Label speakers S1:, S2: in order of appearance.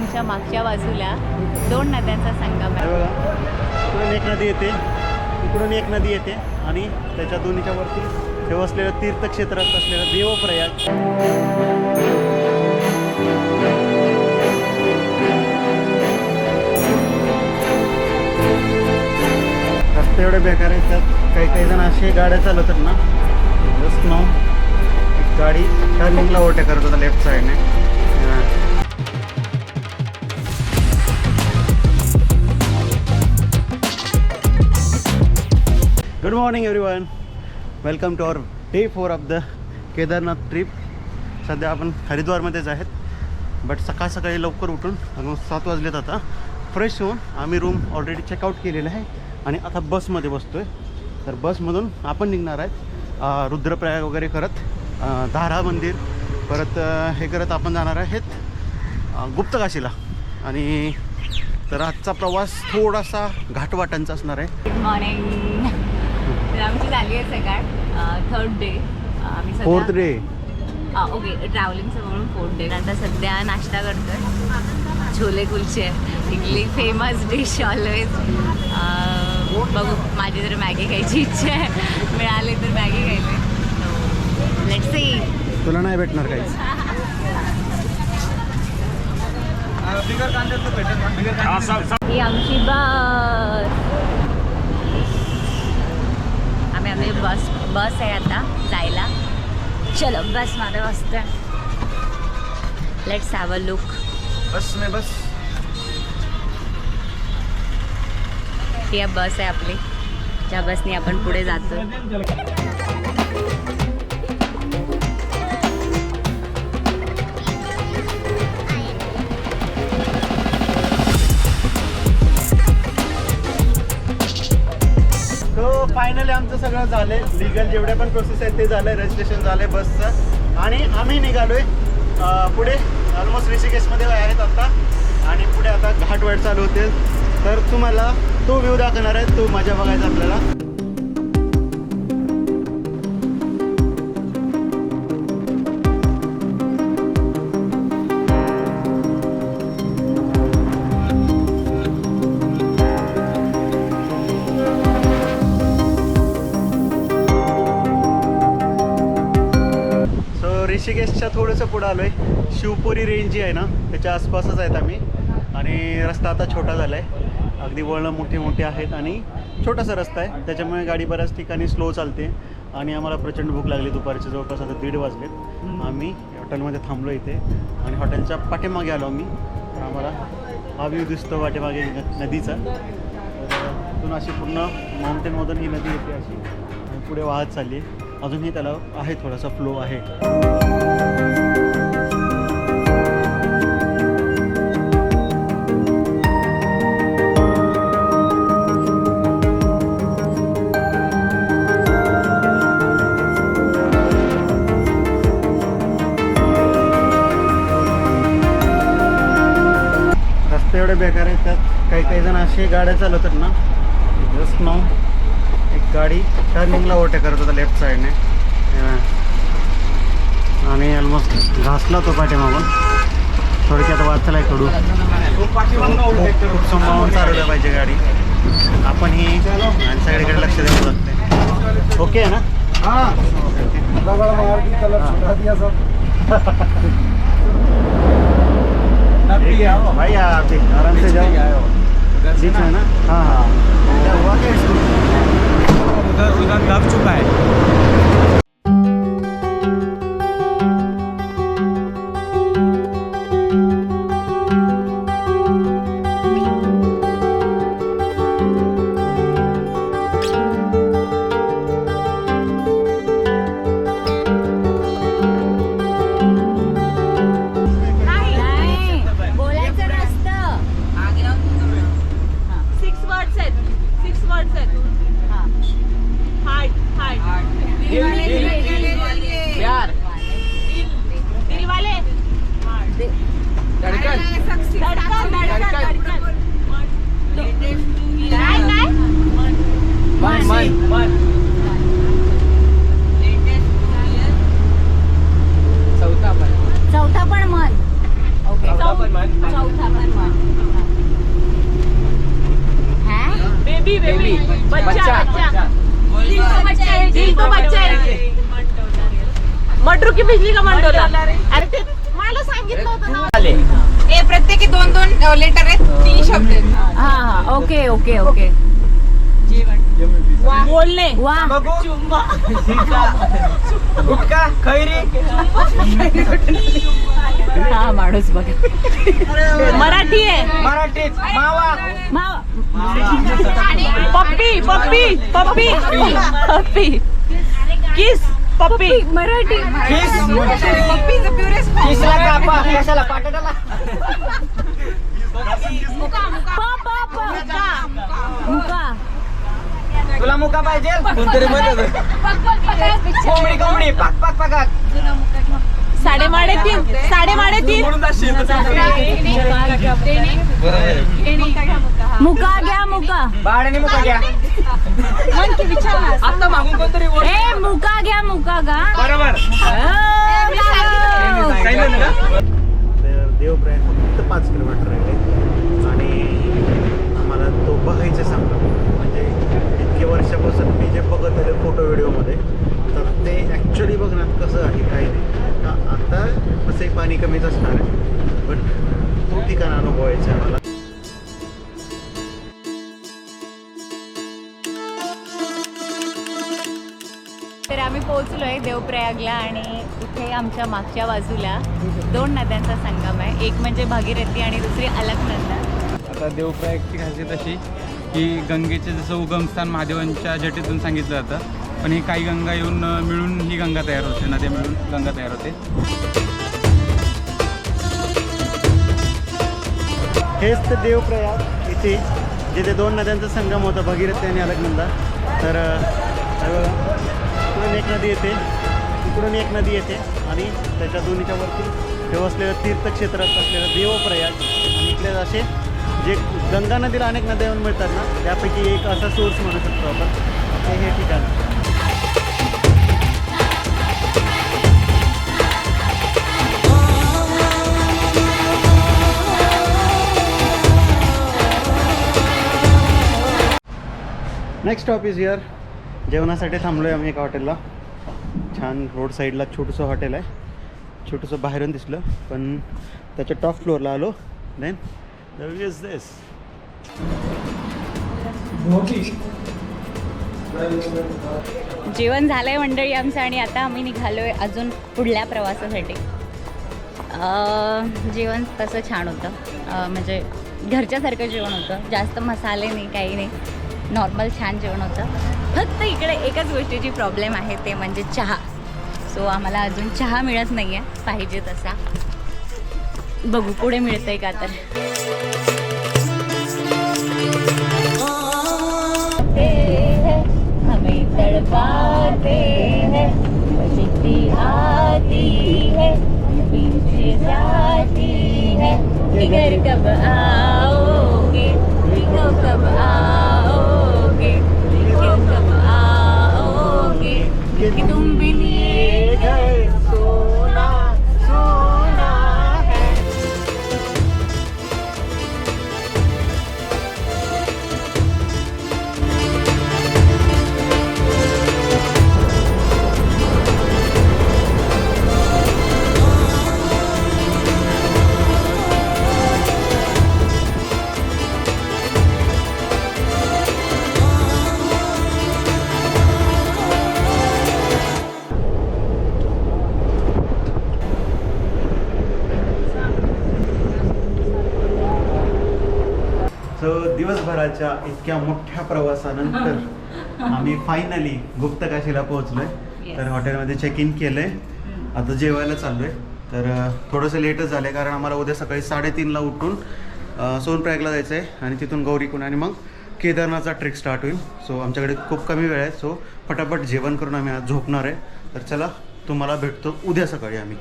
S1: आमच्या मागच्या बाजूला दोन नद्यांचा संगम आहे.
S2: इकडून एक नदी येते इकडून एक नदी येते आणि त्याच्या दोन्हीच्या वरती हे असलेलं तीर्थक्षेत्रात असलेलं देवप्रयाग. रस्ते एवढे बेकार आहेत त्यात. काही काही जण असे गाड्या चालवतात ना जस्ट नो गाडी टर्निंगला ओव्हरटेक करत होता लेफ्ट साईडने good morning everyone welcome to our day four of the Kedarnath trip सध्या आपण हरिद्वारमध्येच आहेत. बट सकाळ सकाळी लवकर उठून ऑलमोस्ट सात वाजलेत आता. फ्रेश होऊन आम्ही रूम ऑलरेडी चेकआउट केलेलं आहे. आणि आता बसमध्ये बसतो आहे तर बसमधून आपण निघणार आहेत. रुद्रप्रयाग वगैरे करत धारा मंदिर. परत हे करत आपण जाणार आहेत गुप्तकाशीला. आणि तर आजचा प्रवास थोडासा घाटवाटांचा असणार आहे.
S1: गुड मॉर्निंग तर आमची झाली आहे सकाळ थर्ड डे आम्ही सध्या-
S2: फोर्थ डे
S1: हा ओके ट्रॅव्हलिंगचं म्हणून फोर्थ डे आता सध्या नाश्ता करतोय. छोले कुलचे. इथली फेमस डिश ऑलवेज बघू माझी तर मॅगी खायची इच्छा आहे. मिळाली तर मॅगी खायची लेट्स सी
S2: तुला नाही भेटणार काहीच.
S1: ही आमची बस. आम्ही आमची बस बस आहे आता जायला. चलो बसमध्ये बसतोय let's have a look
S2: bus में बस.
S1: ही बस आहे आपली. ज्या बसने आपण पुढे जातो.
S2: फायनली आमचं सगळं झालंय. लिगल जेवढे पण प्रोसेस आहेत ते झालंय. रजिस्ट्रेशन झालंय बसचं आणि आम्ही निघालोय पुढे. ऑलमोस्ट ऋषिकेशमध्ये आहेत आता. आणि पुढे आता घाटवाट चालू होते तर तुम्हाला तो व्ह्यू दाखवणार आहे. तो मजा बघायचा आपल्याला. ऋषिकेशच्या थोडंसं पुढं आलो आहे शिवपुरी रेंज जी आहे ना त्याच्या आसपासच आहेत आम्ही. आणि रस्ता आता छोटा झाला आहे अगदी वळणं मोठी मोठी आहेत आणि छोटासा रस्ता आहे. त्याच्यामुळे गाडी बऱ्याच ठिकाणी स्लो चालते. आणि आम्हाला प्रचंड भूक लागली दुपारचे. जवळपास आता दीड वाजलेत. आम्ही हॉटेलमध्ये थांबलो इथे. आणि हॉटेलच्या पाठीमागे आलो आम्ही. तर आम्हाला हा व्ह्यू दिसतो पाठीमागे नदीचा. तर इथून अशी पूर्ण माउंटेनमधून ही नदी येते अशी. आणि पुढे वाहत चालली आहे. अजूनही त्याला आहे थोडासा फ्लो आहे. रस्ते एवढे बेकार आहेत त्यात काही काही जण असे गाड्या चालवतात ना गाडी. टर्निंगला ओव्हरटेक करत होता लेफ्ट साईडने आणि ऑलमोस्ट घासला तो पाठीमागून. थोडक्यात वाचलाय कडू खूप चालवलं पाहिजे गाडी. आपण ही सगळीकडे लक्ष द्यावं लागते ओके आहे ना? ठीक है भाई आप आराम से जाओ बीच में ना? हाँ हाँ. क्या
S3: उधर उधर दब चुका है
S1: नाही बोलायचं
S3: चौथा पण
S1: चौथा पण मन
S4: मटरू की बिजली का मन अरे मला सांगितलं होतं
S5: प्रत्येकी दोन दोन लेटर आहेत तीन शब्द
S1: हा हा. Okay okay okay.
S4: बोलणे
S1: वा.
S3: बघू. गुटका खैरी.
S1: हा माणूस बघा.
S4: मराठी आहे.
S3: मराठीत. मावा.
S1: मा-
S4: पप्पी पप्पी पप्पी.
S1: पप्पी.
S4: किस पप्पी.
S1: मराठी.
S3: किस.
S5: प्युरेस्ट
S3: किसला कापा. कशाला? पाटाला
S1: प- प- प- मुका
S3: तुला मुका पाहिजे. कोणतरी म्हणत कोंबडी कोंबडी. पाक पाक पाकात
S4: साडेमाडे तीन साडेमाडे तीन
S1: मुका घ्या मुका.
S3: बाळाने मुका घ्या. आता मागून कोणतरी
S1: ए मुका घ्या मुका गा
S3: बरोबर. सांगितलं ना
S2: तर देवप्रयाग फक्त पाच किलोमीटर आहे आणि मला तो बघायचं सांगतो. म्हणजे इतके वर्षापासून मी जे बघत आले फोटो व्हिडिओमध्ये तर ते ॲक्च्युली बघण्यात कसं आहे काही नाही. आता असंही पाणी कमीच असणार आहे. पण तो ठिकाण अनुभवायचं आहे मला
S1: तर आम्ही पोहोचलोय देवप्रयागला आणि इथे आमच्या मागच्या बाजूला दोन नद्यांचा संगम आहे. एक म्हणजे भागीरथी आणि दुसरी अलकनंदा.
S6: आता देवप्रयागची खासियत अशी की गंगेचे जसं उगमस्थान महादेवांच्या जटेतून सांगितलं जातं पण ही काही गंगा येऊन मिळून ही गंगा तयार होते नद्या मिळून गंगा तयार होते.
S2: हेच ते देवप्रयाग इथे जिथे दोन नद्यांचा संगम होता भगीरथी आणि अलकनंदा तर इकडून एक नदी येते इकडून एक नदी येते आणि त्याच्या दोन्हीच्या वरती हे असलेलं तीर्थक्षेत्र असलेलं देवप्रयाग आणि इकडे असे जे गंगा नदीला अनेक नद्या येऊन मिळतात ना त्यापैकी एक असा सोर्स म्हणू शकतो आपण. ते हे ठिकाण. नेक्स्ट स्टॉप इज हिअर जेवणासाठी थांबलो आहे आम्ही एका हॉटेलला. छान रोड साईडला छोटंसं हॉटेल आहे. छोटंसं बाहेरून दिसलं पण त्याच्या टॉप फ्लोअरला आलो. Then is this.
S1: जेवण झालंय मंडळी आमचं आणि आता आम्ही निघालोय अजून पुढल्या प्रवासासाठी. अं, जेवण तसं छान होतं. अं, म्हणजे घरच्यासारखं जेवण होतं. जास्त मसाले नाही काही नाही. नॉर्मल छान जेवण होतं. फक्त इकडे एकच गोष्टीची प्रॉब्लेम आहे ते म्हणजे चहा. सो आम्हाला अजून चहा मिळत नाही आहे पाहिजे तसा. बघू पुढे मिळतंय का तर. तड़पाते हैं। बजती आती है पीछे जाती है। इधर कब आओगे
S2: दिवसभराच्या इतक्या मोठ्या प्रवासानंतर आम्ही फायनली गुप्तकाशीला पोहोचलोय. तर हॉटेलमध्ये चेक इन केलंय आता जेवायला चाललोय. तर थोडंसं लेटच झालंय कारण आम्हाला उद्या सकाळी साडेतीनला उठून अं, सोनप्रयागला जायचं आहे आणि तिथून गौरीकुंड आणि मग केदारनाथचा ट्रेक स्टार्ट होईल. सो आमच्याकडे खूप कमी वेळ आहे. सो फटाफट जेवण करून आम्ही आज झोपणार आहे. तर चला तुम्हाला भेटतो उद्या सकाळी आम्ही.